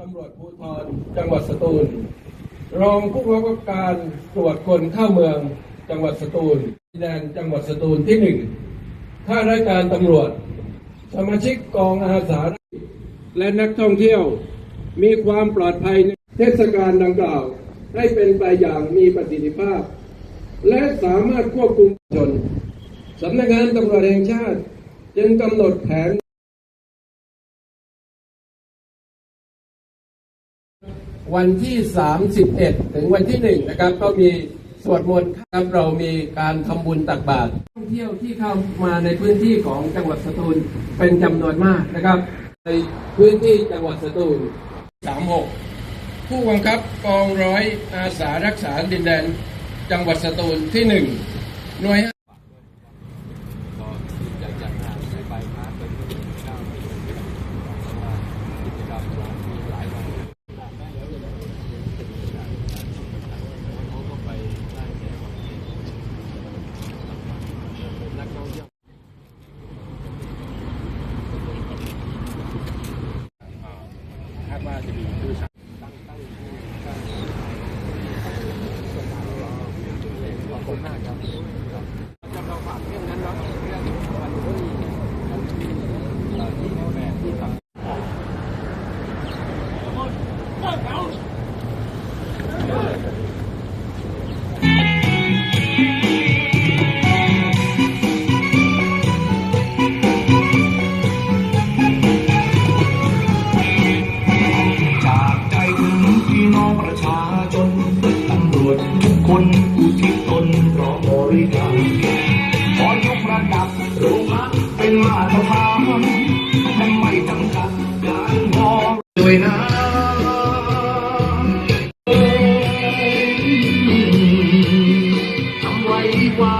ตำรวจภูธรจังหวัดสตูล รองผู้กำกับการตรวจคนเข้าเมืองจังหวัดสตูลแดนจังหวัดสตูลที่หนึ่งข้าราชการตำรวจ สมาชิกกองอาสาและนักท่องเที่ยวมีความปลอดภัยในเทศกาลดังกล่าว ให้เป็นไปอย่างมีประสิทธิภาพ และสามารถควบคุมชนสำนักงานตำรวจแห่งชาติ จึงกำหนดแผน วันที่ 31 ถึงวันที่ 1 นะครับ ก็มีสวดมนต์ครับเรามีการทำบุญตักบาตรท่องเที่ยวที่เข้ามาในพื้นที่ของจังหวัดสตูลเป็นจำนวนมากนะครับ ในพื้นที่จังหวัดสตูล 36 ผู้บังคับกองร้อยอาสารักษาดินแดน จังหวัดสตูลที่ 1 หน่วย ก็อยากจัดงานในใบพัดเป็นที่เก้าปีเพราะว่ากิจกรรมเรามีหลายวันเขาก็ไปได้แค่วันที่เป็นนักท่องเที่ยวคาดว่าจะมีผู้ชายตั้งตั้งตั้งขอบคุณมากครับจำเราฝากเรื่องนั้นเนาะเรื่องวันที่วันที่เอ่ที่แปดที่สา ชาชนตำรวจทุกคนอุทิศตนราะบริการขอยกระดับโรงพักเป็นมาตรฐานและไม่จำกัดการมองด้วยนะทำไว้ว่า